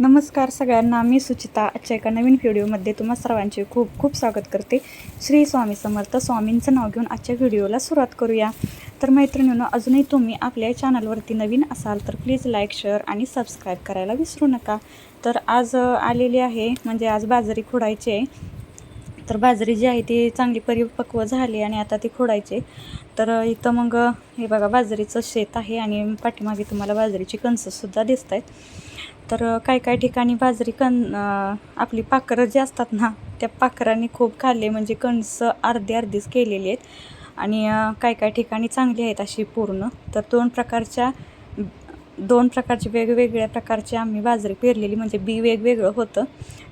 नमस्कार सगळ्यांना मी सुचिता. आजच्या एका नवीन व्हिडिओमध्ये तुम्हा सर्वांचे खूप खूप स्वागत करते. श्री स्वामी समर्थ स्वामींचं नाव घेऊन आजच्या व्हिडिओला सुरुवात करूया. तर मैत्रिणींनो अजूनही तुम्ही आपल्या चॅनलवरती नवीन असाल तर प्लीज लाईक शेअर आणि सबस्क्राईब करायला विसरू नका. तर आज आलेली आहे म्हणजे आज बाजरी खोडायची आहे. तर बाजरी जी आहे ती चांगली परिपक्व झाली आणि आता ती खोडायची तर इथं मग हे बघा बाजरीचं शेत आहे आणि पाठीमागे तुम्हाला बाजरीची कणसंसुद्धा दिसत आहेत तर काही काय काय ठिकाणी बाजरी कण आपली पाखरं जी असतात ना त्या पाखरांनी खूप खाल्ले म्हणजे कणस अर्धी अर्धीच केलेली आहेत. आणि काय काय ठिकाणी चांगली आहेत अशी पूर्ण. तर दोन प्रकारच्या दोन प्रकारचे वेगवेगळ्या प्रकारची आम्ही बाजरी पेरलेली म्हणजे बी वेगवेगळं होतं.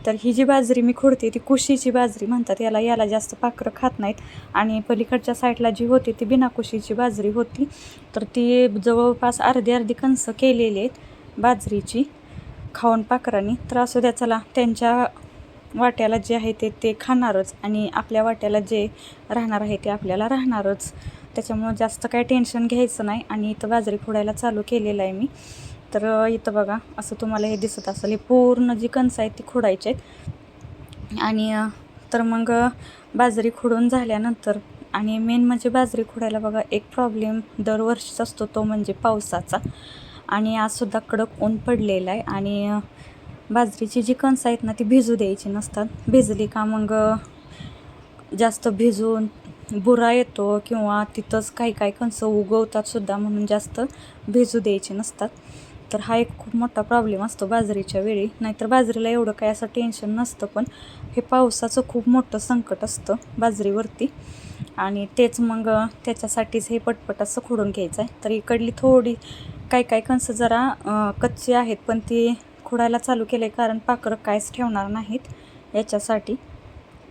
तर ही जी बाजरी मी खोडते ती कुशीची बाजरी म्हणतात. याला याला जास्त पाखरं खात नाहीत. आणि पलीकडच्या साईडला जी होती ती बिना कुशीची बाजरी होती. तर ती जवळपास अर्धी अर्धी कणसं केलेली आहेत बाजरीची. खाऊन पाखरांनी तर असू द्या. चला त्यांच्या वाट्याला जे आहे ते ते खाणारच आणि आपल्या वाट्याला जे राहणार आहे ते आपल्याला राहणारच. त्याच्यामुळं जास्त काय टेन्शन घ्यायचं नाही आणि इथं बाजरी फोडायला चालू केलेलं आहे मी. तर इथं बघा असं तुम्हाला हे दिसत असेल हे पूर्ण जी कणसं आहेत ती खोडायची आहेत. आणि तर मग बाजरी खोडून झाल्यानंतर आणि मेन म्हणजे बाजरी खोडायला बघा एक प्रॉब्लेम दरवर्षीच असतो तो म्हणजे पावसाचा. आणि आजसुद्धा कडक ऊन पडलेलं आहे आणि बाजरीची जी कणसं आहेत ना ती भिजू द्यायची नसतात. भिजली का मग जास्त भिजून बुरा येतो किंवा तिथंच काही काही कणसं उगवतात सुद्धा म्हणून जास्त भिजू द्यायचे नसतात. तर हा एक खूप मोठा प्रॉब्लेम असतो बाजरीच्या वेळी. नाहीतर बाजरीला एवढं काय असं टेन्शन नसतं पण हे पावसाचं खूप मोठं संकट असतं बाजरीवरती. आणि तेच मग त्याच्यासाठीच हे पटपट असं खोडून घ्यायचं आहे तर इकडली थोडी काही काही कणसं जरा कच्ची आहेत पण ती खोडायला चालू केले कारण पाखरं काहीच ठेवणार नाहीत याच्यासाठी.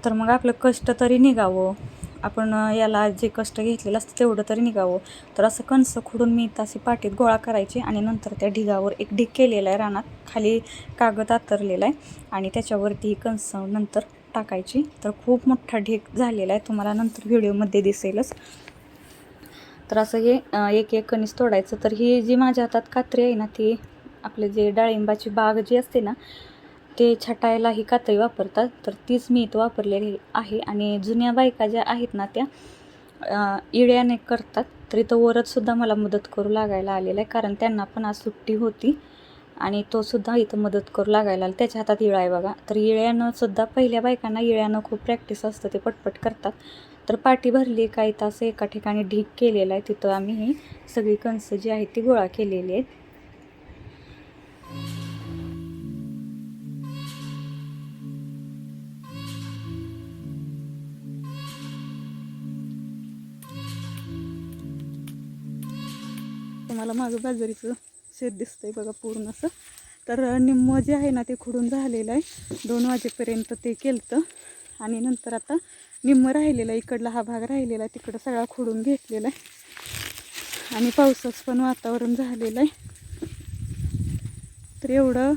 तर मग आपलं कष्ट तरी निघावं. आपण याला जे कष्ट घेतलेलं असतं तेवढं तरी निघावं. तर असं कणसं खोडून मी तासी पाटीत गोळा करायची आणि नंतर त्या ढिगावर एक ढीग केलेला आहे रानात. खाली कागद आतरलेला आहे आणि त्याच्यावरती ही कणसं नंतर टाकायची. तर खूप मोठा ढीग झालेला आहे. तुम्हाला नंतर व्हिडिओमध्ये दिसेलच. तर असं हे एक एक कणीस तोडायचं. तर ही जी माझ्या हातात कात्री आहे ना ती आपले जे डाळिंबाची बाग जी असते ना ते छटायला ही कात्री वापरतात. तर तीच मी इथं वापरलेली आहे. आणि जुन्या बायका ज्या आहेत ना त्या इळ्याने करतात. तर इथं वरतसुद्धा मला मदत करू लागायला आलेला आहे. कारण त्यांना पण आज सुट्टी होती. आणि तो सुद्धा इथं मदत करू लागायला आला. त्याच्या हातात इळा आहे बघा. तर इळ्यानं सुद्धा पहिल्या बायकांना इळ्यानं खूप प्रॅक्टिस असतं. ते पटपट करतात. तर पाठी भरली काही तास एका ठिकाणी ढीक केलेला आहे. तिथं आम्ही ही सगळी कणसं जी आहेत ती गोळा केलेली आहेत. तुम्हाला मागं बाजरीचं शेत दिसतंय बघा पूर्ण असं तर निम्म जे आहे ना ते खुडून झालेलं आहे. दोन वाजेपर्यंत ते केलं आणि नंतर आता निम्म राहिलेलं आहे इकडला हा भाग राहिलेला आहे तिकडं सगळा खुडून घेतलेला आहे. आणि पावसाचं पण वातावरण झालेलं आहे. तर एवढं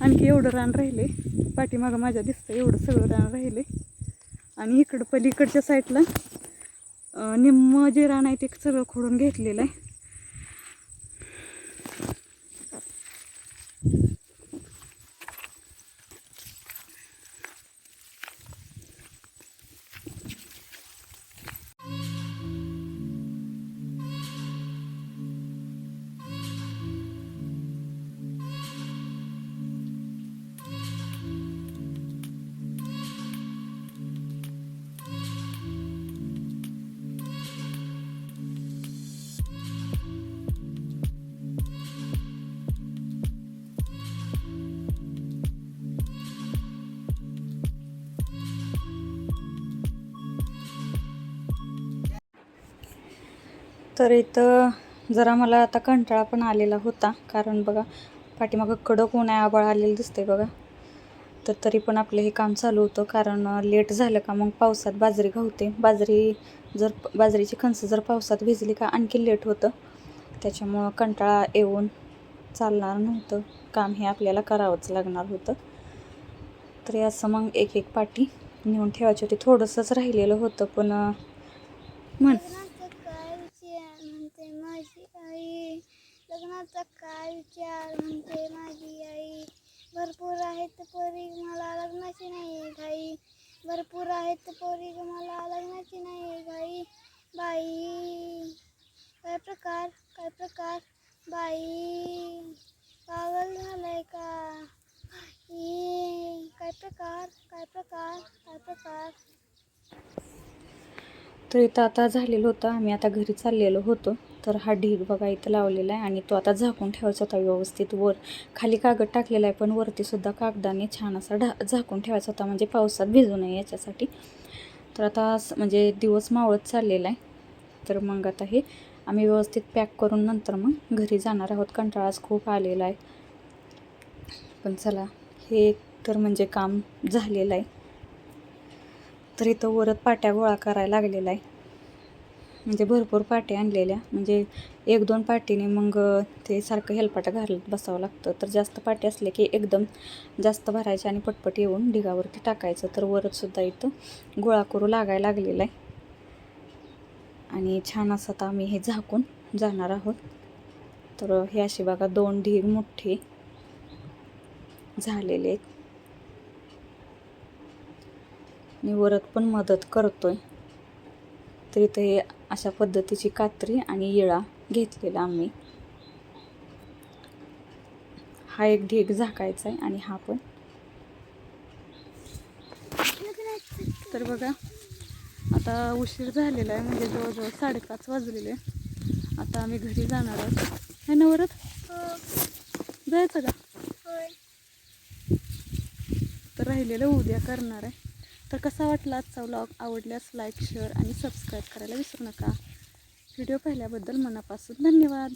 आणखी एवढं रान राहिले. पाठीमागं माझ्या दिसतं एवढं सगळं रान राहिले. आणि इकडं पलीकडच्या साईडला अं, निम्म जे रान आहे ते सगळं खोडून घेतलेलं आहे. तर इथं जरा मला आता कंटाळा पण आलेला होता. कारण बघा पाठीमागं कडक ऊन आहे आबाळ आलेलं दिसतंय बघा. तर तरी पण आपलं हे काम चालू होतं. कारण लेट झालं का मग पावसात बाजरी घावते बाजरी जर बाजरीची कणसं जर पावसात भिजली का आणखी लेट होतं. त्याच्यामुळं कंटाळा येऊन चालणार नव्हतं. काम हे आपल्याला करावंच लागणार होतं. तरी असं मग एक एक पाटी नेऊन ठेवायची होती. थोडंसंच राहिलेलं होतं पण म्हण लग्नाचा काय विचार म्हणते माझी आई लग्नाचा काय विचार म्हणते माझी आई. भरपूर आहेत पोरी मला लग्नाची नाही घाई. भरपूर आहेत पोरी मला लग्नाची नाही घाई. बाई काय प्रकार काय प्रकार? बाई पागल झालाय का? ई, काय प्रकार काय प्रकार काय प्रकार? तर इथं आता झालेलं होतं. आम्ही आता घरी चाललेलो होतो. तर हा ढीग बघा इथं लावलेला आहे आणि तो आता झाकून ठेवायचा होता व्यवस्थित वर. खाली कागद टाकलेला आहे पण वरतीसुद्धा कागदाने छान असा ढा झाकून ठेवायचा होता म्हणजे पावसात भिजू नये याच्यासाठी. तर आता स- म्हणजे दिवस मावळत चाललेला आहे. तर मग आता हे आम्ही व्यवस्थित पॅक करून नंतर मग घरी जाणार आहोत. कंटाळाच खूप आलेला आहे. पण चला हे एक तर म्हणजे काम झालेलं आहे. तर इथं वरत पाट्या गोळा करायला लागलेला आहे. म्हणजे भरपूर पाट्या आणलेल्या. म्हणजे एक दोन पाटीने मग ते सारखं हेलपाटा घालत बसावं लागतं. तर जास्त पाटे असले की एकदम जास्त भरायचे आणि पटपट येऊन ढिगावरती टाकायचं. तर वरतसुद्धा इथं गोळा करू लागायला लागलेला आहे. आणि छान असं आता आम्ही हे झाकून जाणार आहोत. तर हे अशी बघा दोन ढीग मोठे झालेले आहेत. आणि वरत पण मदत करतोय. तर इथं हे अशा पद्धतीची कात्री आणि येळा घेतलेला आम्ही. हा एक ढीग झाकायचा आहे आणि हा पण. तर बघा आता उशीर झालेला आहे म्हणजे जवळजवळ साडेपाच वाजलेले. आता आम्ही घरी जाणार आहोत. है ना वरत? हो. जायचं का? तर राहिलेलं उद्या करणार आहे. तर कसा वाटला आजचा व्लॉग आवडल्यास लाईक शेअर आणि सबस्क्राईब करायला विसरू नका. व्हिडिओ पाहिल्याबद्दल मनापासून धन्यवाद.